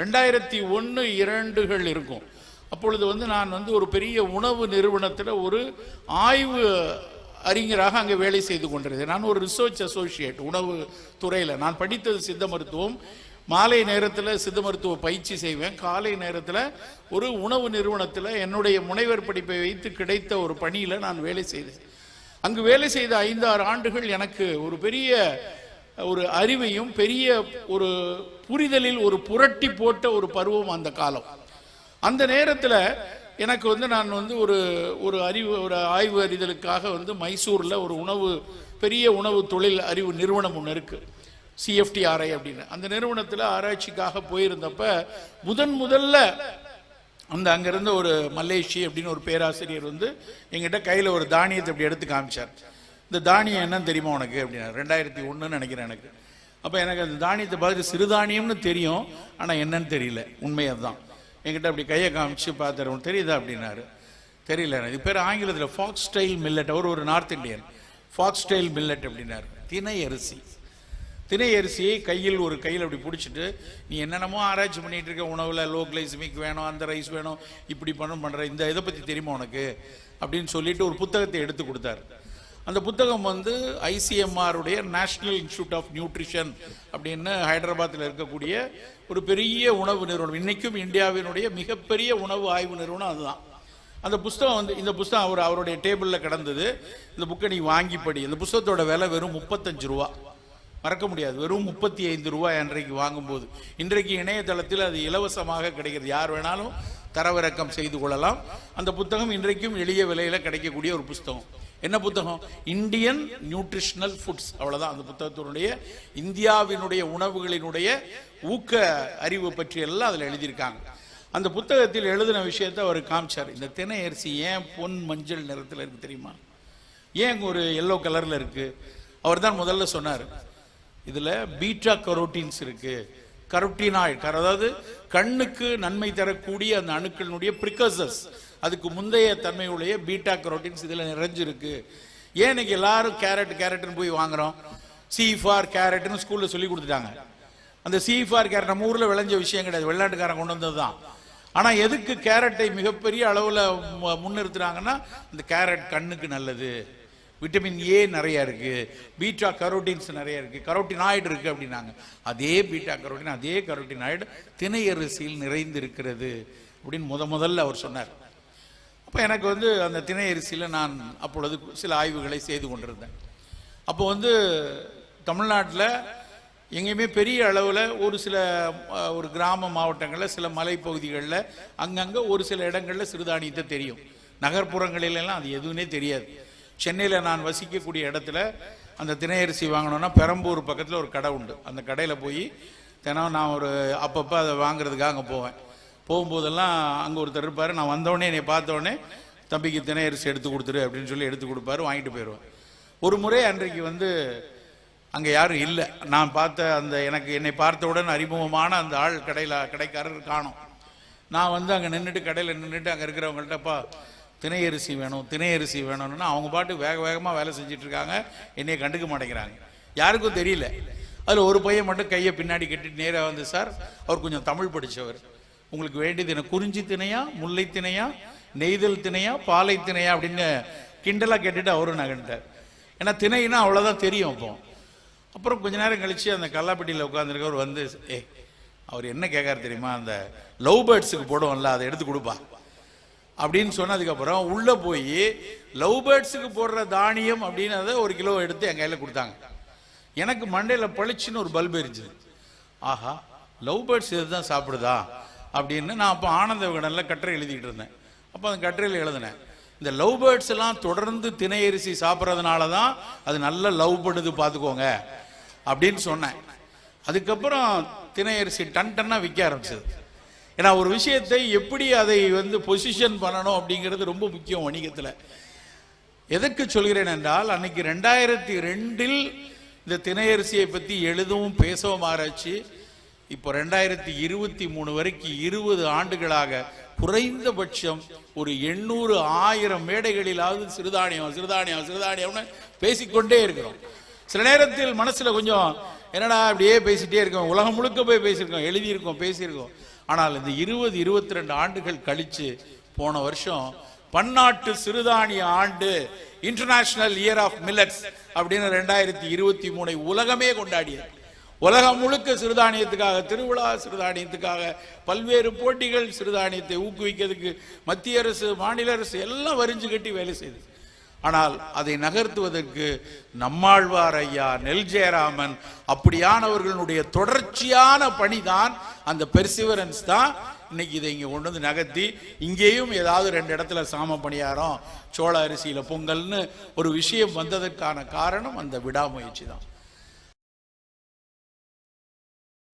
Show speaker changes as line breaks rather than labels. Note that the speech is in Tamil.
ரெண்டாயிரத்தி ஒன்று இரண்டுகள் இருக்கும். அப்பொழுது வந்து நான் வந்து ஒரு பெரிய உணவு நிறுவனத்தில் ஒரு ஆய்வு அறிஞராக அங்கே வேலை செய்து கொண்டிருந்தேன். நான் ஒரு ரிசர்ச் அசோசியேட் உணவு துறையில். நான் படித்தது சித்த மருத்துவம். மாலை நேரத்தில் சித்த மருத்துவ பயிற்சி செய்வேன். காலை நேரத்தில் ஒரு உணவு நிறுவனத்தில் என்னுடைய முனைவர் படிப்பை வைத்து கிடைத்த ஒரு பணியில் நான் வேலை செய்தேன். அங்கு வேலை செய்த ஐந்தாறு ஆண்டுகள் எனக்கு ஒரு பெரிய ஒரு அறிவையும் பெரிய ஒரு புரிதலில் ஒரு புரட்டி போட்ட ஒரு பருவம் அந்த காலம். அந்த நேரத்தில் எனக்கு வந்து நான் வந்து ஒரு ஒரு அறிவு ஒரு ஆய்வு அறிதலுக்காக வந்து மைசூரில் ஒரு உணவு பெரிய உணவு தொழில் அறிவு நிறுவனம் ஒன்று இருக்குது சிஎஃப்டிஆர்ஐ அப்படின்னு. அந்த நிறுவனத்தில் ஆராய்ச்சிக்காக போயிருந்தப்ப முதன் முதல்ல அந்த அங்கேருந்து ஒரு மலேசி அப்படின்னு ஒரு பேராசிரியர் வந்து எங்கிட்ட கையில் ஒரு தானியத்தை இப்படி எடுத்து காமிச்சார். இந்த தானியம் என்னன்னு தெரியுமா உனக்கு அப்படின்னா ரெண்டாயிரத்தி ஒன்றுன்னு நினைக்கிறேன் எனக்கு. அப்போ எனக்கு அந்த தானியத்தை பார்த்து சிறுதானியம்னு தெரியும். ஆனால் என்னன்னு தெரியல. உண்மை அதுதான். என்கிட்ட அப்படி கையை காமிச்சு பார்த்தாரு. உனக்கு தெரியுதா அப்படின்னாரு. தெரியல எனக்கு. இது பேர் ஆங்கிலத்தில் ஃபாக்ஸ் ஸ்டைல் மில்லட் அவர் ஒரு north Indian Fox style millet அப்படின்னாரு. தினை அரிசி. தினை அரிசியை கையில் ஒரு கையில் அப்படி பிடிச்சிட்டு நீ என்னென்னமோ ஆராய்ச்சி பண்ணிகிட்டு இருக்க. உணவில் லோ கிளைசமிக் வேணும். அந்த ரைஸ் வேணும். இப்படி பண்ணணும் பண்ணுற இந்த இதை பற்றி தெரியுமா உனக்கு? அப்படின்னு சொல்லிட்டு ஒரு புத்தகத்தை எடுத்து கொடுத்தாரு. அந்த புத்தகம் வந்து ஐசிஎம்ஆருடைய நேஷனல் இன்ஸ்டியூட் ஆஃப் நியூட்ரிஷன் அப்படின்னு ஹைதராபாத்தில் இருக்கக்கூடிய ஒரு பெரிய உணவு நிறுவனம். இன்றைக்கும் இந்தியாவினுடைய மிகப்பெரிய உணவு ஆய்வு நிறுவனம் அதுதான். அந்த புஸ்தகம் வந்து இந்த புஸ்தகம் அவர் அவருடைய டேபிளில் கிடந்தது. இந்த புக்கை நீ வாங்கி படி. இந்த புஸ்தகத்தோட விலை வெறும் முப்பத்தஞ்சு ரூபா. மறக்க முடியாது. வெறும் முப்பத்தி ஐந்து ரூபாய் அன்றைக்கு வாங்கும்போது. இன்றைக்கு இணையதளத்தில் அது இலவசமாக கிடைக்கிறது. யார் வேணாலும் தரவிறக்கம் செய்து கொள்ளலாம். அந்த புத்தகம் இன்றைக்கும் எளிய விலையில் கிடைக்கக்கூடிய ஒரு புஸ்தகம். என்ன புத்தகம்? இந்தியன் நியூட்ரிஷனல் ஃபுட்ஸ் அவ்வளவுதான். அந்த புத்தகத்தினுடைய இந்தியாவினுடைய உணவுகளினுடைய ஊக்க அறிவு பற்றி எல்லாம் அதில் எழுதியிருக்காங்க. அந்த புத்தகத்தில் எழுதின விஷயத்தை அவர் காமிச்சார். இந்த தினை அரிசி ஏன் பொன் மஞ்சள் நிறத்தில் இருக்கு தெரியுமா? ஏன் ஒரு எல்லோ கலரில் இருக்கு? அவர் தான் முதல்ல சொன்னார். இதில் பீட்டா கரோட்டீன்ஸ் இருக்கு. கரோட்டினாய்ட். அதாவது கண்ணுக்கு நன்மை தரக்கூடிய அந்த அணுக்களினுடைய ப்ரிகர்சஸ் அதுக்கு முந்தைய தன்மையுடைய பீட்டா கரோட்டீன்ஸ் இதில் நிறைஞ்சிருக்கு. ஏன் இன்னைக்கு எல்லாரும் கேரட் கேரட்னு போய் வாங்குறோம்? சி ஃபார் கேரட்னு ஸ்கூலில் சொல்லி கொடுத்துட்டாங்க. அந்த சி ஃபார் கேரட் நம்ம ஊரில் விளைஞ்ச விஷயம் கிடையாது. வெளிநாட்டுக்காரன் கொண்டு வந்தது தான் ஆனால் எதுக்கு கேரட்டை மிகப்பெரிய அளவில் முன்னிறுத்துறாங்கன்னா இந்த கேரட் கண்ணுக்கு நல்லது. விட்டமின் ஏ நிறைய இருக்கு. பீட்டா கரோட்டின்ஸ் நிறைய இருக்கு. கரோட்டினாய்டு இருக்கு அப்படின்னாங்க. அதே பீட்டா கரோட்டின் அதே கரோட்டினாய்டு திணையரிசியில் நிறைந்திருக்கிறது நிறைந்து இருக்கிறது அப்படின்னு முத முதல்ல அவர் சொன்னார். அப்போ எனக்கு வந்து அந்த திணை அரிசியில் நான் அப்பொழுது சில ஆய்வுகளை செய்து கொண்டிருந்தேன். அப்போ வந்து தமிழ்நாட்டில் எங்கேயுமே பெரிய அளவில் ஒரு சில ஒரு கிராம மாவட்டங்களில் சில மலைப்பகுதிகளில் அங்கங்கே ஒரு சில இடங்களில் சிறுதானியத்தை தெரியும். நகர்ப்புறங்களிலெல்லாம் அது எதுவுமே தெரியாது. சென்னையில் நான் வசிக்கக்கூடிய இடத்துல அந்த திணையரிசி வாங்கணும்னா பெரம்பூர் பக்கத்தில் ஒரு கடை உண்டு. அந்த கடையில் போய் தினம் நான் ஒரு அப்பப்போ அதை வாங்குறதுக்காக அங்கே போவேன். போகும்போதெல்லாம் அங்கே ஒருத்தர் இருப்பார். நான் வந்தோடனே என்னை பார்த்தோடனே தம்பிக்கு தினையரிசி அரிசி எடுத்து கொடுத்துரு அப்படின்னு சொல்லி எடுத்து கொடுப்பாரு வாங்கிட்டு போயிடுவேன் ஒரு முறை அன்றைக்கு வந்து அங்கே யாரும் இல்லை. நான் பார்த்த அந்த எனக்கு என்னை பார்த்தவுடன் அறிமுகமான அந்த ஆள் கடையில் கடைக்காரர் காணோம். நான் வந்து அங்கே நின்றுட்டு கடையில் நின்றுட்டு அங்கே இருக்கிறவங்கள்ட்டப்பா திணை அரிசி வேணும் திணையரிசி வேணும்னா அவங்க பாட்டு வேக வேகமாக வேலை செஞ்சுட்டு இருக்காங்க. கண்டுக்க மாட்டேங்கிறாங்க. யாருக்கும் தெரியல. அதில் ஒரு பையன் மட்டும் கையை பின்னாடி கட்டிட்டு நேராக வந்து சார் அவர் கொஞ்சம் தமிழ் படித்தவர் உங்களுக்கு வேண்டியது என்ன? குறிஞ்சி திணையா முல்லை திணையா நெய்தல் திணையா பாலை திணையா அப்படின்னு கிண்டலாக கேட்டுட்டு அவரும் நகண்டார் ஏன்னா திணைனா அவ்வளோதான் தெரியும் அப்போ. அப்புறம் கொஞ்ச நேரம் கழிச்சு அந்த கல்லாப்பட்டியில் உட்காந்துருக்கவர் வந்து ஏ அவர் என்ன கேட்காரு தெரியுமா? அந்த லவ் பேர்ட்ஸுக்கு போடுவோம்ல அதை எடுத்து கொடுப்பா. அப்படின்னு சொன்னதுக்கப்புறம் உள்ளே போய் லவ் பேர்ட்ஸுக்கு போடுற தானியம் அப்படின்னு அதை ஒரு கிலோ எடுத்து என் கையில் கொடுத்தாங்க. எனக்கு மண்டையில் பளிச்சுன்னு ஒரு பல்ப் எரிஞ்சுது. ஆஹா லவ் பேர்ட்ஸ் இதுதான் சாப்பிடுதா? அப்படின்னு நான் அப்போ ஆனந்த விகடனில் கட்டுரை எழுதிக்கிட்டு இருந்தேன். அப்போ அந்த கட்டுரையில் எழுதினேன். இந்த லவ் பேர்ட்ஸ் எல்லாம் தொடர்ந்து தினையரிசி சாப்பிட்றதுனால தான் அது நல்லா லவ் பண்ணுது பார்த்துக்கோங்க அப்படின்னு சொன்னேன். அதுக்கப்புறம் திணையரிசி டன் டன்னாக விற்க ஆரம்பிச்சது. ஏன்னா ஒரு விஷயத்தை எப்படி அதை வந்து பொசிஷன் பண்ணணும் அப்படிங்கிறது ரொம்ப முக்கியம் வணிகத்தில். எதற்கு சொல்கிறேன் என்றால் அன்னைக்கு ரெண்டாயிரத்தி ரெண்டில் இந்த திணையரிசியை பற்றி எழுதவும் பேசவும் ஆராய்ச்சி இப்போ ரெண்டாயிரத்தி இருபத்தி மூணு வரைக்கும் இருபது ஆண்டுகளாக குறைந்தபட்சம் ஒரு எண்ணூறு ஆயிரம் மேடைகளிலாவது சிறுதானியம் சிறுதானியம் சிறுதானியம்னு பேசிக்கொண்டே இருக்கிறோம். சில நேரத்தில் மனசுல கொஞ்சம் என்னடா அப்படியே பேசிட்டே இருக்கோம் உலகம் முழுக்க போய் பேசியிருக்கோம் எழுதியிருக்கோம் பேசியிருக்கோம். ஆனால் இந்த இருபது இருபத்தி ரெண்டு ஆண்டுகள் கழிச்சு போன வருஷம் பன்னாட்டு சிறுதானிய ஆண்டு இன்டர்நேஷனல் இயர் ஆஃப் மில்லட்ஸ் அப்படின்னு ரெண்டாயிரத்தி இருபத்தி மூணை உலகமே கொண்டாடியது. உலகம் முழுக்க சிறுதானியத்துக்காக திருவிழா சிறுதானியத்துக்காக பல்வேறு போட்டிகள் சிறுதானியத்தை ஊக்குவிக்கிறதுக்கு மத்திய அரசு மாநில அரசு எல்லாம் வரிஞ்சு கட்டி வேலை செய்து ஆனால் அதை நகர்த்துவதற்கு நம்மாழ்வார் ஐயா நெல் ஜெயராமன் அப்படியானவர்களுடைய தொடர்ச்சியான பணிதான் அந்த பெர்சிவரன்ஸ் தான். இன்னைக்கு இதை இங்கே கொண்டு வந்து நகர்த்தி இங்கேயும் ஏதாவது ரெண்டு இடத்துல சாம பணியாரம் சோள அரிசியில் பொங்கல்னு ஒரு விஷயம் வந்ததற்கான காரணம் அந்த விடாமுயற்சி தான்.